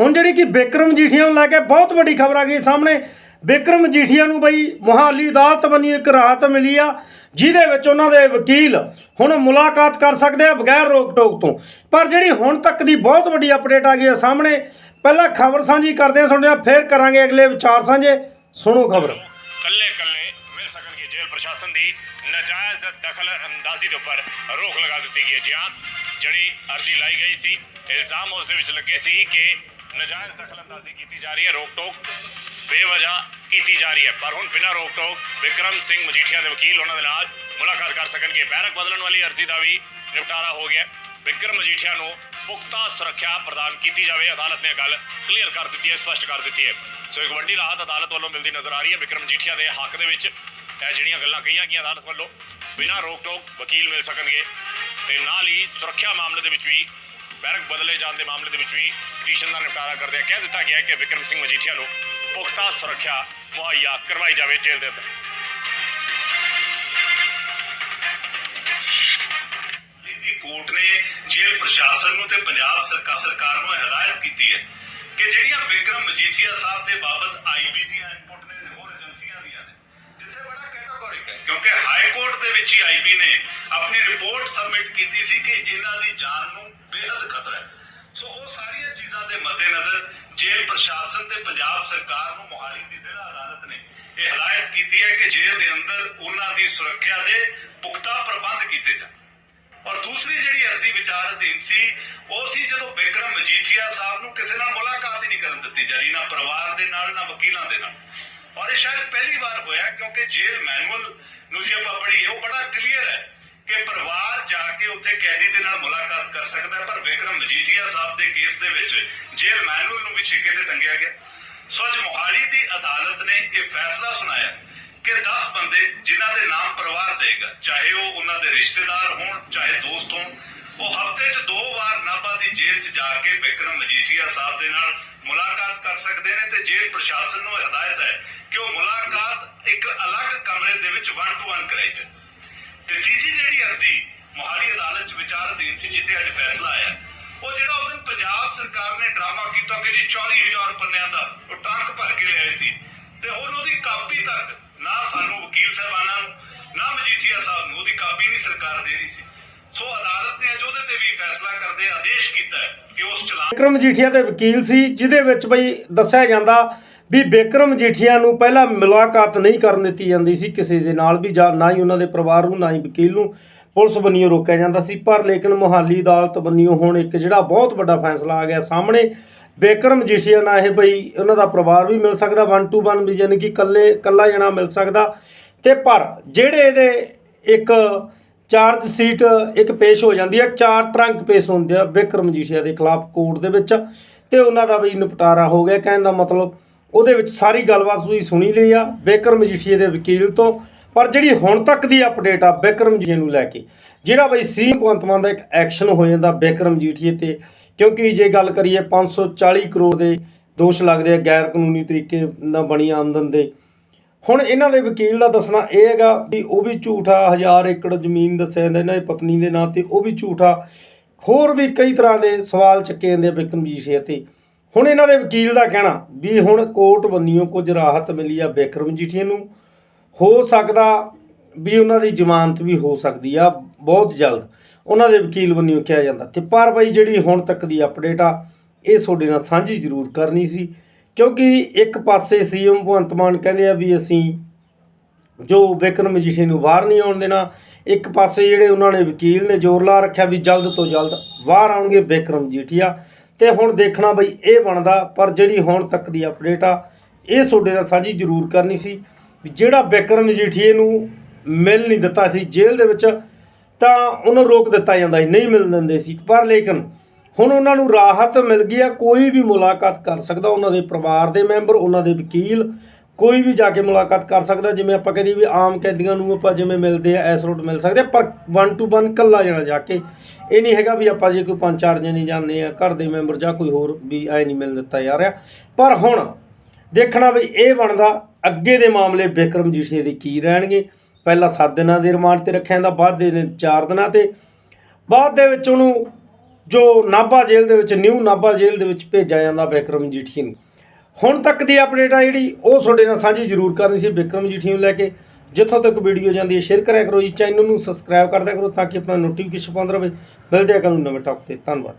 ਹੁਣ ਜਿਹੜੀ ਕਿ ਬਿਕਰਮ ਜੀਠੀਆ ਨੂੰ ਲੈ ਕੇ ਬਹੁਤ ਵੱਡੀ ਖਬਰ ਆ ਗਈ ਸਾਹਮਣੇ। ਬਿਕਰਮ ਜੀਠੀਆ ਨੂੰ ਬਈ ਮੁਹਾਲੀ ਅਦਾਲਤ ਵੱਲੋਂ ਇੱਕ ਰਾਹਤ ਮਿਲੀ ਆ, ਜਿਹਦੇ ਵਿੱਚ ਉਹਨਾਂ ਦੇ ਵਕੀਲ ਹੁਣ ਮੁਲਾਕਾਤ ਕਰ ਸਕਦੇ ਆ ਬਗੈਰ ਰੋਕ ਟੋਕ ਤੋਂ। ਪਰ ਜਿਹੜੀ ਹੁਣ ਤੱਕ ਦੀ ਬਹੁਤ ਵੱਡੀ ਅਪਡੇਟ ਆ ਗਈ ਆ ਸਾਹਮਣੇ, ਪਹਿਲਾਂ ਖਬਰ ਸਾਂਝੀ ਕਰਦੇ ਹਾਂ ਤੁਹਾਡੇ ਨਾਲ, ਫੇਰ ਕਰਾਂਗੇ ਅਗਲੇ ਵਿਚਾਰ ਸਾਂਝੇ। ਸੁਣੋ ਖਬਰ। ਕੱਲੇ ਕੱਲੇ ਮਿਲ ਸਕਣਗੇ ਜੇਲ੍ਹ ਪ੍ਰਸ਼ਾਸਨ ਦੀ ਨਜਾਇਜ਼ ਦਖਲ ਅੰਦਾਜ਼ੀ ਦੇ ਉੱਪਰ ਰੋਕ ਲਗਾ ਦਿੱਤੀ ਗਈ ਹੈ। ਜੀ ਹਾਂ ਜਿਹੜੀ ਅਰਜੀ ਲਾਈ ਗਈ ਸੀ। ਇਲਜ਼ਾਮ ਉਸ ਦੇ ਵਿੱਚ ਲੱਗੇ ਸੀ ਕਿ ਨਜਾਇਜ਼ ਦਖਲ ਅੰਦਾਜ਼ੀ ਕੀਤੀ ਜਾ ਰਹੀ ਹੈ ਰੋਕ ਟੋਕ ਬੇਵਜ੍ਹਾ ਕੀਤੀ ਜਾ ਰਹੀ ਹੈ। ਪਰ ਹੁਣ ਬਿਨਾਂ ਰੋਕ ਟੋਕ ਵਿਕਰਮ ਸਿੰਘ ਮਜੀਠੀਆ ਦੇ ਵਕੀਲ ਉਹਨਾਂ ਦੇ ਨਾਲ ਮੁਲਾਕਾਤ ਕਰ ਸਕਣਗੇ। ਬੈਰਕ ਬਦਲਣ ਵਾਲੀ ਅਰਜ਼ੀ ਦਾ ਵੀ ਨਿਪਟਾਰਾ ਹੋ ਗਿਆ। ਵਿਕਰਮ ਮਜੀਠੀਆ ਨੂੰ ਪੁਖਤਾ ਸੁਰੱਖਿਆ ਪ੍ਰਦਾਨ ਕੀਤੀ ਜਾਵੇ। ਅਦਾਲਤ ਨੇ ਗੱਲ ਕਲੀਅਰ ਕਰ ਦਿੱਤੀ ਹੈ, ਸਪਸ਼ਟ ਕਰ ਦਿੱਤੀ ਹੈ। ਸੋ ਇੱਕ ਵੱਡੀ ਰਾਹਤ ਅਦਾਲਤ ਵੱਲੋਂ ਮਿਲਦੀ ਨਜ਼ਰ ਆ ਰਹੀ ਹੈ। ਵਿਕਰਮ ਮਜੀਠੀਆ ਦੇ ਹੱਕ ਦੇ ਵਿੱਚ ਇਹ ਜਿਹੜੀਆਂ ਗੱਲਾਂ ਕਹੀਆਂ ਗਈਆਂ ਅਦਾਲਤ ਵੱਲੋਂ, ਬਿਨਾਂ ਰੋਕ ਟੋਕ ਵਕੀਲ ਮਿਲ ਸਕਣਗੇ। ਤੇ ਨਾਲ ਹੀ ਸੁਰੱਖਿਆ ਮਾਮਲੇ ਦੇ ਵਿੱਚ ਵੀ, ਬੈਰਕ ਬਦਲੇ ਜਾਣ ਦੇ ਮਾਮਲੇ ਦੇ ਵਿੱਚ ਵੀ ਪਟੀਸ਼ਨ ਦਾ ਨਿਪਟਾਰਾ ਕਰਦੇ ਕਹਿ ਦਿੱਤਾ ਗਿਆ ਕਿ ਵਿਕਰਮ ਸਿੰਘ ਮਜੀਠੀਆ ਨੂੰ ਪੁਖਤਾ ਸੁਰੱਖਿਆ ਮੁਹੱਈਆ ਕਰਵਾਈ ਜਾਵੇ ਜੇਲ੍ਹ ਦੇ ਅੰਦਰ। ਕੋਰਟ ਨੇ ਜੇਲ੍ਹ ਪ੍ਰਸ਼ਾਸਨ ਨੂੰ ਤੇ ਪੰਜਾਬ ਸਰਕਾਰ ਸਰਕਾਰ ਨੂੰ ਹਦਾਇਤ ਕੀਤੀ ਹੈ ਕਿ ਜਿਹੜੀਆਂ ਵਿਕਰਮ ਮਜੀਠੀਆ ਸਾਹਿਬ ਦੇ ਬਾਬਤ ਆਈਬੀ ਦੀਆਂ ਇਨਪੁਟ ਨੇ ਤੇ ਹੋਰ ਏਜੰਸੀਆਂ ਦੀਆਂ ਨੇ ਜਿੱਥੇ ਬੜਾ ਕੈਟਾਗੋਰਿਕ ਹੈ ਕਿਉਂਕਿ ਹਾਈ ਕੋਰਟ ਦੇ ਵਿੱਚ ਹੀ ਆਈਬੀ ਨੇ ਆਪਣੀ ਰਿਪੋਰਟ ਸਬਮਿਟ ਕੀਤੀ ਸੀ ਕਿ ਇਹਨਾਂ ਦੀ ਜਾਨ ਨੂੰ ਬੇਹੱਦ ਖਤਰਾ ਹੈ। ਸੋ ਉਹ ਸਾਰੀਆਂ ਚੀਜ਼ਾਂ ਦੇ ਮੱਦੇਨਜ਼ਰ ਜੇਲ੍ਹ ਪ੍ਰਸ਼ਾਸਨ ਤੇ ਪੰਜਾਬ ਸਰਕਾਰ ਨੂੰ ਮੋਹਾਲੀ ਦੀ ਜ਼ਿਲ੍ਹਾ ਅਦਾਲਤ ਨੇ ਇਹ ਹਦਾਇਤ ਕੀਤੀ ਹੈ ਕਿ ਜੇਲ੍ਹ ਦੇ ਅੰਦਰ ਉਹਨਾਂ ਦੀ ਸੁਰੱਖਿਆ ਦੇ ਪੁਖਤਾ ਪ੍ਰਬੰਧ ਕੀਤੇ ਜਾਣ। ਔਰ ਦੂਸਰੀ ਜਿਹੜੀ ਅਰਜ਼ੀ ਵਿਚਾਰ ਅਧੀਨ ਸੀ, ਉਹ ਸੀ ਜਦੋਂ ਬਿਕਰਮ ਮਜੀਠੀਆ ਸਾਹਿਬ ਨੂੰ ਕਿਸੇ ਨਾਲ ਮੁਲਾਕਾਤ ਹੀ ਨਹੀਂ ਕਰਨ ਦਿੱਤੀ ਜਾ ਰਹੀ, ਨਾ ਪਰਿਵਾਰ ਦੇ ਨਾਲ, ਨਾ ਵਕੀਲਾਂ ਦੇ ਨਾਲ। ਔਰ ਇਹ ਸ਼ਾਇਦ ਪਹਿਲੀ ਵਾਰ ਹੋਇਆ ਕਿਉਂਕਿ ਜੇਲ੍ਹ ਮੈਨੂਅਲ ਨੂੰ ਜੇ, ਆਪਾਂ ਪੜ੍ਹੀਏ ਉਹ ਬੜਾ ਕਲੀਅਰ ਹੈ ਕਿ ਪਰਿਵਾਰ ਜਾ ਕੇ ਉੱਥੇ ਕੈਦੀ ਦੇ ਨਾਲ ਮੁਲਾਕਾਤ ਕਰ ਸਕਦਾ ਪਰ ਬਿਕਰਮ ਮਜੀਠੀਆ ਸਾਹਿਬ ਦੇ ਕੇਸ ਦੇ ਵਿੱਚ ਜੇਲ੍ਹ ਮੈਨੂਅਲ ਨੂੰ ਵੀ ਛਿੱਕੇ ਤੇ ਟੰਗਿਆ ਗਿਆ। ਸੋ ਅੱਜ ਮੋਹਾਲੀ ਦੀ ਅਦਾਲਤ ਨੇ ਇਹ ਫੈਸਲਾ ਸੁਣਾਇਆ ਕਿ 10 ਬੰਦੇ ਜਿਨ੍ਹਾਂ ਦੇ ਨਾਮ ਪਰਿਵਾਰ ਦੇਗਾ, ਚਾਹੇ ਉਹ ਉਹਨਾਂ ਦੇ ਰਿਸ਼ਤੇਦਾਰ ਹੋਣ, ਚਾਹੇ ਦੋਸਤ ਹੋਣ ਉਹ ਹਫ਼ਤੇ 'ਚ ਦੋ ਵਾਰ ਨਾਭਾ ਦੀ ਜੇਲ੍ਹ 'ਚ ਜਾ ਕੇ ਬਿਕਰਮ ਮਜੀਠੀਆ ਸਾਹਿਬ ਦੇ ਨਾਲ ਮੁਲਾਕਾਤ ਕਰ ਸਕਦੇ ਨੇ ਤੇ ਜੇਲ੍ਹ ਪ੍ਰਸ਼ਾਸਨ ਨੂੰ ਹਦਾਇਤ ਹੈ ਕਿ ਉਹ ਮੁਲਾਕਾਤ ਇੱਕ ਅਲੱਗ ਕਮਰੇ ਦੇ ਵਿੱਚ 1 ਟੂ 1 ਕਰਾਈ ਜਾਵੇ ਤੇ ਤੀਜੀ ਜਿਹੜੀ ਅਰਜ਼ੀ ਮੋਹਾਲੀ ਅਦਾਲਤ 'ਚ ਵਿਚਾਰ ਅਧੀਨ ਸੀ, ਜਿੱਥੇ ਅੱਜ ਫੈਸਲਾ ਆਇਆ, ਉਹ ਜਿਹੜਾ ਉਸ ਦਿਨ ਪੰਜਾਬ ਸਰਕਾਰ ਨੇ ਡਰਾਮਾ ਕੀਤਾ ਕਿ ਜੀ 40000 ਪੰਨਿਆਂ ਦਾ ਉਹ ਟਰੰਕ ਭਰ ਕੇ ਲਿਆਏ ਸੀ ਤੇ ਹੁਣ ਉਹਦੀ ਕਾਪੀ ਤੱਕ ਨਾ ਸਾਨੂੰ ਵਕੀਲ ਸਾਹਿਬਾਨਾਂ ਨੂੰ, ਨਾ ਮਜੀਠੀਆ ਸਾਹਿਬ ਨੂੰ, ਉਹਦੀ ਕਾਪੀ ਨਹੀਂ ਸਰਕਾਰ ਦੇ ਰਹੀ ਸੀ। ਸੋ ਅਦਾਲਤ ਨੇ ਅੱਜ ਉਹਦੇ ਤੇ ਵੀ ਫੈਸਲਾ ਕਰਦੇ ਆਦੇਸ਼ ਕੀਤਾ ਕਿ ਉਸ ਚਲਾਨ ਬਿਕਰਮ ਜੀਠੀਆ ਦੇ ਵਕੀਲ ਸੀ, ਜਿਹਦੇ ਵਿੱਚ ਬਈ ਦੱਸਿਆ ਜਾਂਦਾ ਵੀ ਬਿਕਰਮ ਜੀਠੀਆ ਨੂੰ ਪਹਿਲਾਂ ਮੁਲਾਕਾਤ ਨਹੀਂ ਕਰਨ ਦਿੱਤੀ ਜਾਂਦੀ ਸੀ ਕਿਸੇ ਦੇ ਨਾਲ ਵੀ, ਜਾਂ ਨਾ ਹੀ ਉਹਨਾਂ ਦੇ ਪਰਿਵਾਰ ਨੂੰ, ਨਾ ਹੀ ਵਕੀਲ ਨੂੰ ਪੁਲਿਸ ਬੰਨਿਓ ਰੋਕਿਆ ਜਾਂਦਾ ਸੀ। ਪਰ ਲੇਕਿਨ ਮੁਹਾਲੀ ਅਦਾਲਤ ਬੰਨਿਓ ਹੁਣ ਇੱਕ ਜਿਹੜਾ ਬਹੁਤ ਵੱਡਾ ਫੈਸਲਾ ਆ ਗਿਆ ਸਾਹਮਣੇ। ਬਿਕਰਮ ਜੀਠੀਆ ਨਾਲ ਇਹ ਬਈ ਉਹਨਾਂ ਦਾ ਪਰਿਵਾਰ ਵੀ ਮਿਲ ਸਕਦਾ 1 ਟੂ 1 ਵੀ ਯਾਨੀ ਕਿ ਇਕੱਲੇ ਇਕੱਲਾ ਜਣਾ ਮਿਲ ਸਕਦਾ। ਤੇ ਪਰ ਜਿਹੜੇ ਇਹਦੇ ਇੱਕ ਚਾਰਜ ਸੀਟ ਇੱਕ ਪੇਸ਼ ਹੋ ਜਾਂਦੀ ਹੈ, ਚਾਰ ਟਰੰਕ ਪੇਸ਼ ਹੁੰਦੇ ਆ ਬਿਕਰਮ ਜੀਠੀਆ ਦੇ ਖਿਲਾਫ ਕੋਰਟ ਦੇ ਵਿੱਚ ਤੇ ਉਹਨਾਂ ਦਾ ਵੀ ਨਿਪਟਾਰਾ ਹੋ ਗਿਆ। ਕਹਿਣ ਦਾ ਮਤਲਬ ਉਹਦੇ ਵਿੱਚ ਸਾਰੀ ਗੱਲਬਾਤ ਤੁਸੀਂ ਸੁਣੀ ਲਈ ਆ ਬਿਕਰਮ ਜੀਠੀਆ ਦੇ ਵਕੀਲ ਤੋਂ, ਪਰ ਜਿਹੜੀ ਹੁਣ ਤੱਕ ਦੀ ਅਪਡੇਟ ਆ ਬਿਕਰਮ ਜੀਠੀਆ ਨੂੰ ਲੈ ਕੇ, ਜਿਹੜਾ ਬਈ ਸੀ ਭਗਵੰਤ ਮਾਨ ਦਾ ਇੱਕ ਐਕਸ਼ਨ ਹੋ ਜਾਂਦਾ ਬਿਕਰਮ ਜੀਠੀਆ ਤੇ, ਕਿਉਂਕਿ ਜੇ ਗੱਲ ਕਰੀਏ 540 ਕਰੋੜ ਦੇ ਦੋਸ਼ ਲੱਗਦੇ ਆ ਗੈਰ ਕਾਨੂੰਨੀ ਤਰੀਕੇ ਨਾਲ ਬਣੀ ਆਮਦਨ ਦੇ ਹੁਣ ਇਹਨਾਂ ਦੇ ਵਕੀਲ ਦਾ ਦੱਸਣਾ ਇਹ ਹੈਗਾ ਵੀ ਉਹ ਵੀ ਝੂਠਾ ਹਜ਼ਾਰ ਏਕੜ ਜ਼ਮੀਨ ਦੱਸਿਆ ਜਾਂਦਾ ਇਹਨਾਂ ਦੀ ਪਤਨੀ ਦੇ ਨਾਂ ਤੇ ਉਹ ਵੀ ਝੂਠਾ। ਹੋਰ ਵੀ ਕਈ ਤਰ੍ਹਾਂ ਦੇ ਸਵਾਲ ਚੱਕੇ ਜਾਂਦੇ ਆ ਬਿਕਰਮ ਜੀਠੀਆ ਤੇ। ਹੁਣ ਇਹਨਾਂ ਦੇ ਵਕੀਲ ਦਾ ਕਹਿਣਾ ਵੀ ਹੁਣ ਕੋਰਟ ਬੰਨਿਓ ਕੁਝ ਰਾਹਤ ਮਿਲੀ ਆ ਬਿਕਰਮ ਜੀਠੀਆ ਨੂੰ। ਹੋ ਸਕਦਾ ਵੀ ਉਹਨਾਂ ਦੀ ਜ਼ਮਾਨਤ ਵੀ ਹੋ ਸਕਦੀ ਆ, ਬਹੁਤ ਜਲਦ ਉਹਨਾਂ ਦੇ ਵਕੀਲ ਬੰਨਿਓ ਕਿਹਾ ਜਾਂਦਾ। ਤੇ ਪਰ ਬਾਈ ਜਿਹੜੀ ਹੁਣ ਤੱਕ ਦੀ ਅਪਡੇਟ ਆ, ਇਹ ਤੁਹਾਡੇ ਨਾਲ ਸਾਂਝੀ ਜ਼ਰੂਰ ਕਰਨੀ ਸੀ। ਕਿਉਂਕਿ ਇੱਕ ਪਾਸੇ ਸੀਐਮ ਭਗਵੰਤ ਮਾਨ ਕਹਿੰਦੇ ਆ ਵੀ ਅਸੀਂ ਜੋ ਬਿਕਰਮ ਮਜੀਠੀ ਨੂੰ ਬਾਹਰ ਨਹੀਂ ਆਉਣ ਦੇਣਾ, ਇੱਕ ਪਾਸੇ ਜਿਹੜੇ ਉਹਨਾਂ ਨੇ ਵਕੀਲ ਨੇ ਜ਼ੋਰ ਲਾ ਰੱਖਿਆ ਵੀ ਜਲਦ ਤੋਂ ਜਲਦ ਬਾਹਰ ਆਉਣਗੇ ਬਿਕਰਮ ਜੀਠੀਆ ਤੇ ਹੁਣ ਦੇਖਣਾ ਬਈ ਇਹ ਬਣਦਾ, ਪਰ ਜਿਹੜੀ ਹੁਣ ਤੱਕ ਦੀ ਅਪਡੇਟ ਆ, ਇਹ ਤੁਹਾਡੇ ਨਾਲ ਸਾਂਝੀ ਜ਼ਰੂਰ ਕਰਨੀ ਸੀ ਵੀ ਜਿਹੜਾ ਬਿਕਰਮ ਮਜੀਠੀਏ ਨੂੰ ਮਿਲ ਨਹੀਂ ਦਿੱਤਾ ਸੀ ਜੇਲ੍ਹ ਦੇ ਵਿੱਚ, ਤਾਂ ਉਹਨੂੰ ਰੋਕ ਦਿੱਤਾ ਜਾਂਦਾ ਸੀ, ਨਹੀਂ ਮਿਲ ਦਿੰਦੇ ਸੀ। ਪਰ ਲੇਕਿਨ ਹੁਣ ਉਹਨਾਂ ਨੂੰ ਰਾਹਤ ਮਿਲ ਗਈ ਆ, ਕੋਈ ਵੀ ਮੁਲਾਕਾਤ ਕਰ ਸਕਦਾ, ਉਹਨਾਂ ਦੇ ਪਰਿਵਾਰ ਦੇ ਮੈਂਬਰ, ਉਹਨਾਂ ਦੇ ਵਕੀਲ, ਕੋਈ ਵੀ ਜਾ ਕੇ ਮੁਲਾਕਾਤ ਕਰ ਸਕਦਾ, ਜਿਵੇਂ ਆਪਾਂ ਕਹਿੰਦੇ ਵੀ ਆਮ ਕੈਦੀਆਂ ਨੂੰ ਆਪਾਂ ਜਿਵੇਂ ਮਿਲਦੇ ਆ, ਐਸ ਰੋਟ ਮਿਲ ਸਕਦੇ ਪਰ 1 ਟੂ 1 ਕੱਲਾ ਜਣਾ ਜਾ ਕੇ, ਇਹ ਨਹੀਂ ਹੈਗਾ ਵੀ ਆਪਾਂ ਜੇ ਕੋਈ ਪੰਜ ਚਾਰ ਜਣੇ ਜਾਂਦੇ ਆ, ਘਰ ਦੇ ਮੈਂਬਰ ਜਾਂ ਕੋਈ ਹੋਰ ਵੀ ਐ ਨਹੀਂ ਮਿਲ ਦਿੱਤਾ ਜਾ ਰਿਹਾ। ਪਰ ਹੁਣ ਦੇਖਣਾ ਵੀ ਇਹ ਬਣਦਾ, ਅੱਗੇ ਦੇ ਮਾਮਲੇ ਬਿਕਰਮ ਜੀਠੇ ਦੇ ਕੀ ਰਹਿਣਗੇ? ਪਹਿਲਾਂ 7 ਦਿਨਾਂ ਦੇ ਰਿਮਾਂਡ ਤੇ ਰੱਖਿਆ ਜਾਂਦਾ, ਬਾਅਦ ਦੇ ਨੇ 4 ਦਿਨਾਂ ਤੇ, ਬਾਅਦ ਦੇ ਵਿੱਚ ਉਹਨੂੰ ਜੋ ਨਾਭਾ ਜੇਲ੍ਹ ਦੇ ਵਿੱਚ, ਨਿਊ ਨਾਭਾ ਜੇਲ੍ਹ ਦੇ ਵਿੱਚ ਭੇਜਿਆ ਜਾਂਦਾ ਬਿਕਰਮ ਜੀਠੀ ਨੂੰ। ਹੁਣ ਤੱਕ ਦੀ ਅਪਡੇਟ ਆ ਜਿਹੜੀ, ਉਹ ਤੁਹਾਡੇ ਨਾਲ ਸਾਂਝੀ ਜ਼ਰੂਰ ਕਰਨੀ ਸੀ ਬਿਕਰਮ ਜੀਠੀ ਨੂੰ ਲੈ ਕੇ। ਜਿੱਥੋਂ ਤੱਕ ਵੀਡੀਓ ਜਾਂਦੀ ਹੈ ਸ਼ੇਅਰ ਕਰਿਆ ਕਰੋ ਜੀ ਚੈਨਲ ਨੂੰ ਸਬਸਕ੍ਰਾਈਬ ਕਰਦਿਆ ਕਰੋ ਤਾਂ ਕਿ ਆਪਣਾ ਨੋਟੀਫਿਕੇਸ਼ਨ ਪਾਉਂਦਾ ਰਹੇ। ਮਿਲਦੇ ਆ ਕੱਲ੍ਹ ਨੂੰ ਨਵੇਂ ਟੌਪ ਤੇ। ਧੰਨਵਾਦ।